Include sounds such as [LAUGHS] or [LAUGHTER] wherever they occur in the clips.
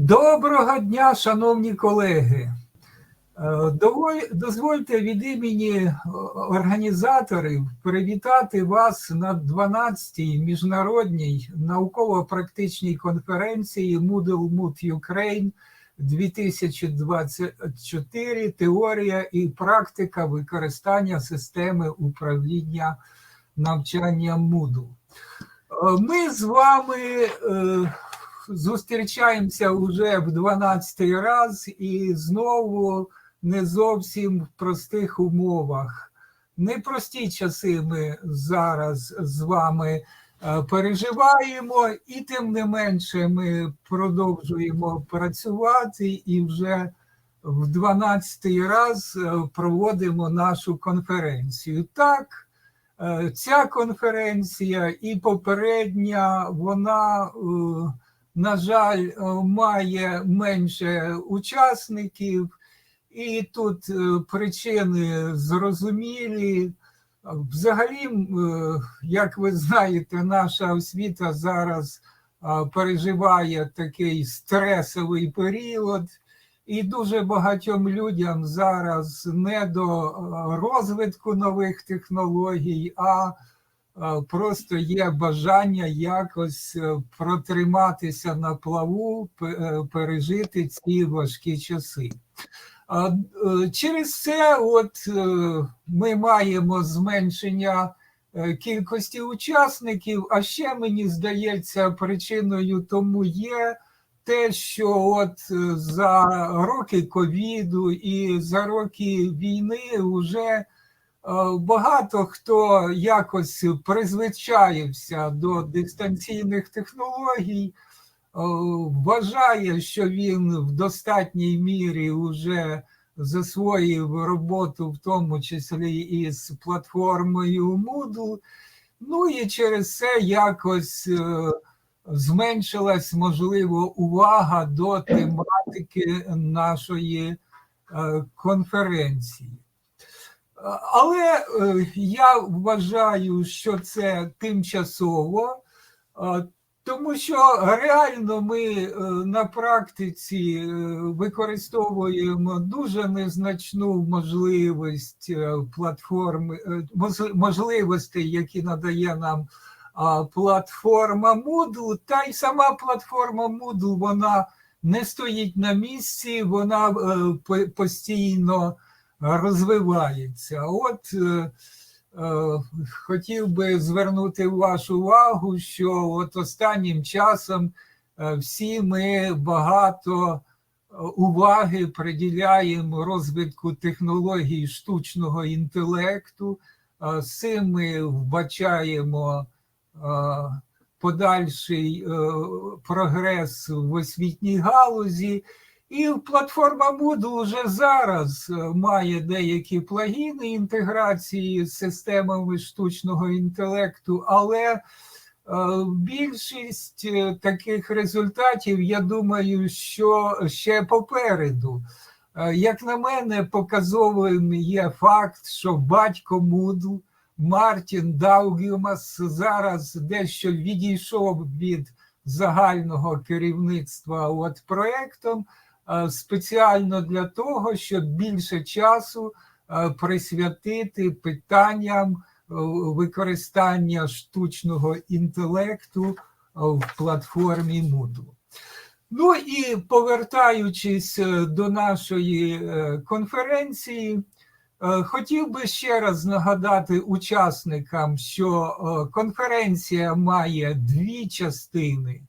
Доброго дня, шановні колеги. Е, Дозвольте від імені е, організаторів привітати вас на 12-й міжнародній науково-практичній конференції Moodle Mood Ukraine 2024 Теорія і практика використання системи управління навчанням Moodle. Е, Ми з вами зустрічаємося вже в 12 раз і знову не зовсім в простих умовах. Непрості часи ми зараз з вами е, переживаємо, і тим не менше ми продовжуємо працювати і вже в 12 раз е, проводимо нашу конференцію. Так, е, ця конференція і попередня, вона на жаль, е, має менше учасників, і тут е, причини зрозумілі. Взагалі, е, як ви знаєте, наша освіта зараз переживає такий стресовий період, і дуже багатьом людям зараз не до розвитку нових технологій, а просто є бажання якось е, протриматися на плаву, е, пережити ці важкі часи. Е, Через це от ми маємо зменшення кількості учасників, а ще мені здається, причиною тому є те, що от за роки ковіду і за роки війни вже Багато хто якось призвичаївся до дистанційних технологій, е, вважає, що він в достатній мірі вже засвоїв роботу, в тому числі і з платформою Moodle. Ну і через це якось е, зменшилась, можливо, увага до тематики нашої е, конференції. Але е, я вважаю, що це тимчасово, тому що реально ми е, на практиці е, використовуємо дуже незначну можливість платформи, можливостей, які надає нам платформа Moodle, та й сама платформа Moodle, вона не стоїть на місці, вона постійно розвивається. От е, е, хотів би звернути вашу увагу, що от останнім часом е, всі ми багато уваги приділяємо розвитку технологій штучного інтелекту. З цим ми вбачаємо подальший прогрес в освітній галузі. І платформа Moodle вже зараз е, має деякі плагіни інтеграції з системами штучного інтелекту, але е, більшість е, таких результатів, я думаю, що ще попереду. Як на мене, показовим є факт, що батько Moodle Мартін Даугюмас зараз дещо відійшов від загального керівництва от проектом спеціально для того, щоб більше часу е, присвятити питанням е, використання штучного інтелекту е, в платформі Moodle. Ну і повертаючись е, до нашої е, конференції, е, хотів би ще раз нагадати учасникам, що е, конференція має дві частини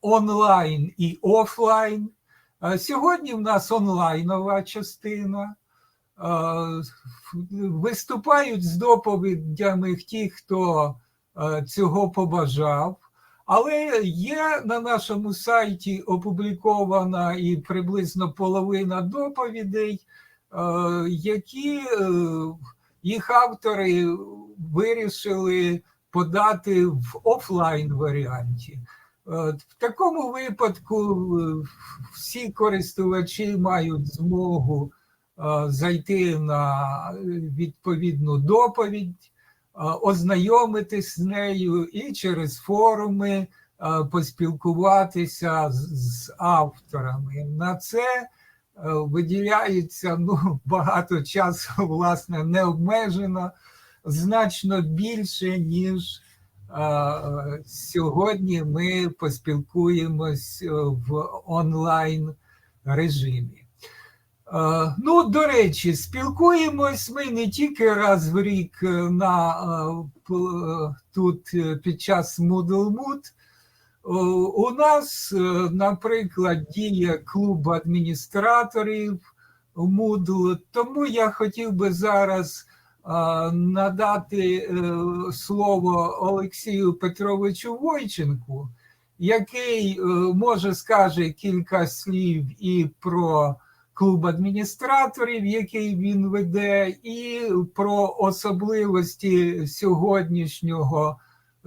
онлайн і офлайн. Е, Сьогодні в нас онлайнова частина. Е, Виступають з доповідями ті, хто е, цього побажав. Але є на нашому сайті опублікована і приблизно половина доповідей, які їх автори вирішили подати в офлайн варіанті. Е, В такому випадку е, всі користувачі мають змогу е, зайти на відповідну доповідь, е, ознайомитись з нею і через форуми поспілкуватися з, авторами. На це е, виділяється ну, [LAUGHS] багато часу, [LAUGHS] власне, не обмежено, значно більше, ніж е, сьогодні ми поспілкуємось е, в онлайн режимі. Е, Ну, до речі, спілкуємось ми не тільки раз в рік е, на е, е, тут е, під час Moodle Mood. У нас, е, наприклад, діє клуб адміністраторів Moodle, тому я хотів би зараз е, надати е, слово Олексію Петровичу Войченку, який е, може скаже кілька слів і про клуб адміністраторів, який він веде, і про особливості сьогоднішнього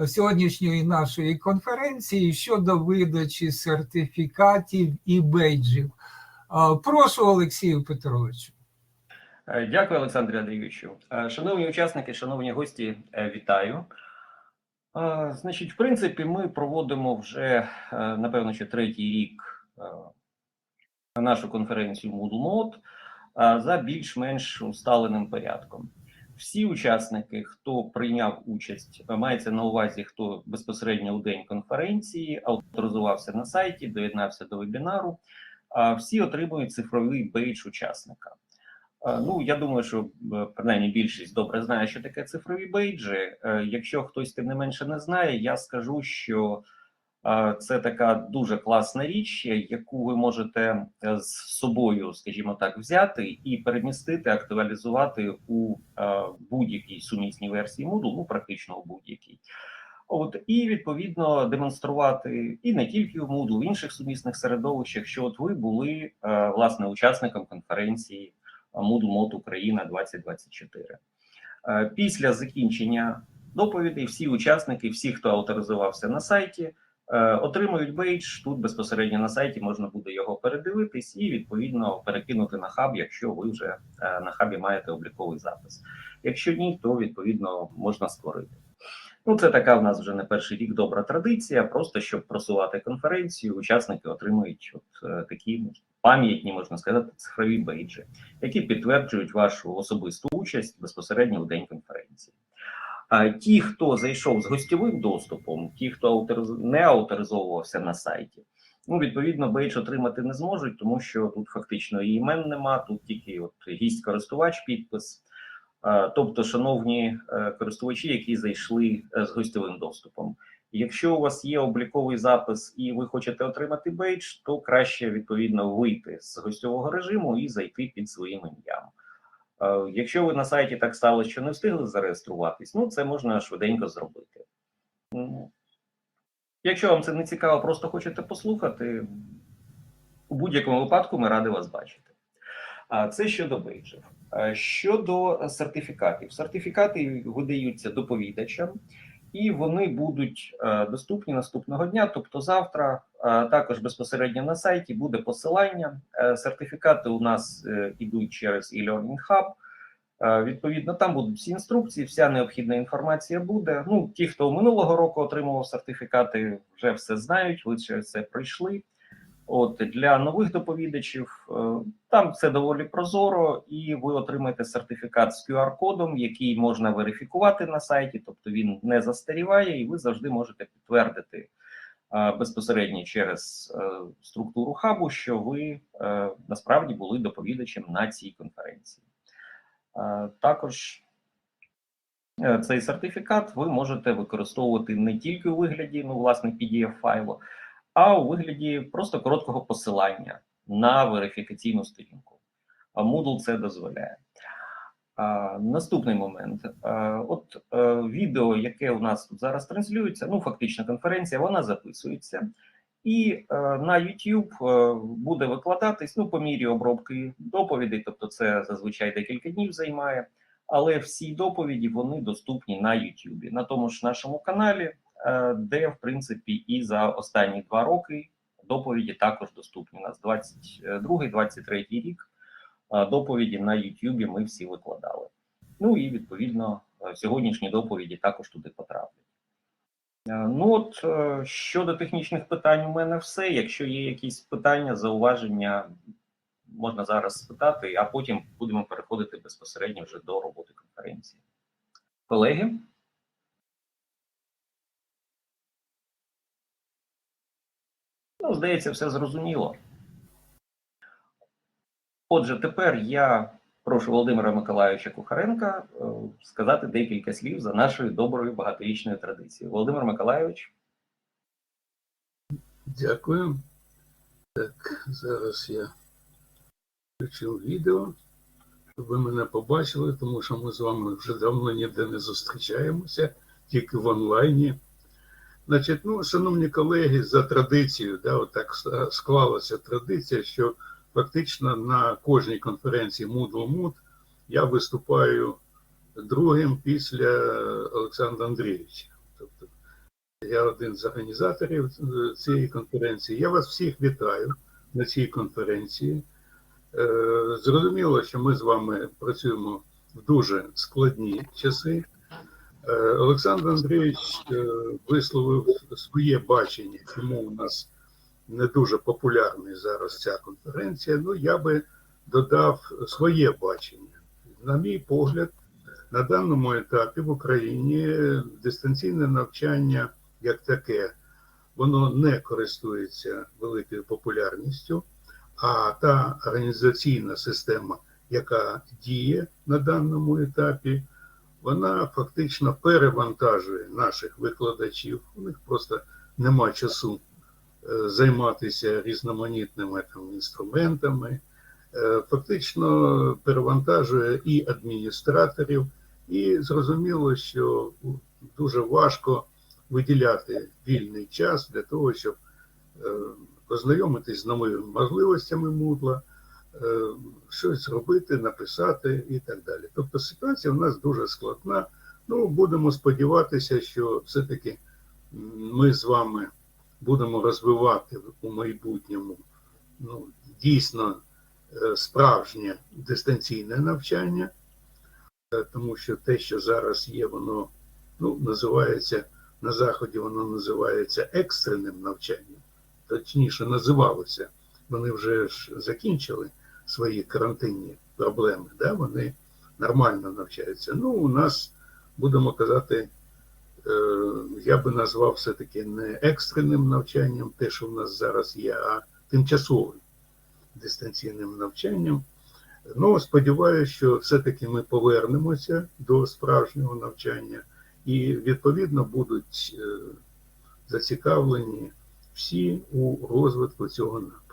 сьогоднішньої нашої конференції щодо видачі сертифікатів і бейджів. Прошу, Олексію Петровичу. Е, Дякую, Олександру Андрійовичу. Е, Шановні учасники, шановні гості, е, вітаю. Значить, в принципі, ми проводимо вже, напевно, ще третій рік нашу конференцію Moodle Mode за більш-менш усталеним порядком. Всі учасники, хто прийняв участь, мається на увазі, хто безпосередньо у день конференції, авторизувався на сайті, доєднався до вебінару, всі отримують цифровий бейдж учасника. Е, Ну, я думаю, що е, принаймні більшість добре знає, що таке цифрові бейджі. Е, Якщо хтось тим не менше не знає, я скажу, що це така дуже класна річ, яку ви можете з собою, скажімо так, взяти і перемістити, актуалізувати у будь-якій сумісній версії Moodle, ну практично у будь-якій. От і відповідно демонструвати і не тільки у Moodle, в інших сумісних середовищах, що от ви були власне учасником конференції. Moodle Мод Україна 2024. Е, Після закінчення доповідей всі учасники, всі, хто авторизувався на сайті, е, отримують бейдж. Тут безпосередньо на сайті можна буде його передивитись і відповідно перекинути на хаб, якщо ви вже е, на хабі маєте обліковий запис. Якщо ні, то відповідно можна створити. Ну, це така в нас вже не перший рік добра традиція. Просто щоб просувати конференцію, учасники отримують от такі пам'ятні, можна сказати, цифрові бейджі, які підтверджують вашу особисту участь безпосередньо у день конференції. А ті, хто зайшов з гостьовим доступом, ті, хто не авторизовувався на сайті, ну відповідно бейдж отримати не зможуть, тому що тут фактично і імен нема, тут тільки от гість-користувач підпис. Тобто, шановні е, користувачі, які зайшли е, з гостьовим доступом. Якщо у вас є обліковий запис і ви хочете отримати бейдж, то краще відповідно вийти з гостьового режиму і зайти під своїм ім'ям. Е, Якщо ви на сайті так стало, що не встигли зареєструватись, ну це можна швиденько зробити. Якщо вам це не цікаво, просто хочете послухати, у будь-якому випадку ми раді вас бачити. А це щодо бейджів. Е, Щодо сертифікатів, сертифікати видаються доповідачам, і вони будуть е, доступні наступного дня, тобто завтра. Е, Також безпосередньо на сайті буде посилання. Е, Сертифікати у нас ідуть через e-learning hub. Відповідно, там будуть всі інструкції, вся необхідна інформація буде. Ну, ті, хто минулого року отримував сертифікати, вже все знають, ви через це пройшли. От для нових доповідачів е, там все доволі прозоро, і ви отримаєте сертифікат з QR-кодом, який можна верифікувати на сайті, тобто він не застаріває, і ви завжди можете підтвердити е, безпосередньо через е, структуру хабу, що ви насправді були доповідачем на цій конференції. Також цей сертифікат ви можете використовувати не тільки у вигляді ну, власне pdf файлу, а у вигляді просто короткого посилання на верифікаційну сторінку. А Moodle це дозволяє. А, наступний момент. А, от е, відео, яке у нас тут зараз транслюється, ну фактично конференція, вона записується. І е, на YouTube е, буде викладатись ну, по мірі обробки доповідей, тобто це зазвичай декілька днів займає. Але всі доповіді вони доступні на YouTube, на тому ж нашому каналі, де в принципі і за останні два роки доповіді також доступні. У нас 22-23 рік е, доповіді на YouTube ми всі викладали. Ну і відповідно е, сьогоднішні доповіді також туди потраплять. Е, Ну от е, щодо технічних питань, у мене все. Якщо є якісь питання, зауваження, можна зараз спитати, а потім будемо переходити безпосередньо вже до роботи конференції. Колеги? Ну, здається, все зрозуміло. Отже, тепер я прошу Володимира Миколайовича Кухаренка е, сказати декілька слів за нашою доброю багаторічною традицією. Володимир Миколайович. Дякую. Так, зараз я включив відео, щоб ви мене побачили, тому що ми з вами вже давно ніде не зустрічаємося, тільки в онлайні. Значить, ну, шановні колеги, за традицією, да, отак с- склалася традиція, що фактично на кожній конференції Moodle Mood я виступаю другим після Олександра Андрійовича. Тобто я один з організаторів е, цієї конференції. Я вас всіх вітаю на цій конференції. Е, Зрозуміло, що ми з вами працюємо в дуже складні часи. Е, Олександр Андрійович е, висловив своє бачення, чому у нас не дуже популярна зараз ця конференція. Ну, я би додав своє бачення. На мій погляд, на даному етапі в Україні дистанційне навчання як таке, воно не користується великою популярністю, а та організаційна система, яка діє на даному етапі, вона фактично перевантажує наших викладачів. У них просто нема часу е, займатися різноманітними там, інструментами, Е, фактично перевантажує і адміністраторів, і зрозуміло, що дуже важко виділяти вільний час для того, щоб е, познайомитись з новими можливостями е, щось робити, написати і так далі. Тобто ситуація в нас дуже складна. Ну, будемо сподіватися, що все-таки ми з вами будемо розвивати у майбутньому ну, дійсно е, справжнє дистанційне навчання, е, тому що те, що зараз є, воно ну, називається на Заході, воно називається екстреним навчанням. Точніше, називалося. Вони вже ж закінчили свої карантинні проблеми, да? вони нормально навчаються. Ну, у нас, будемо казати, е, я би назвав все-таки не екстреним навчанням, те, що в нас зараз є, а тимчасовим дистанційним навчанням. Ну, сподіваюся, що все-таки ми повернемося до справжнього навчання і відповідно будуть е, зацікавлені всі у розвитку цього напрямку.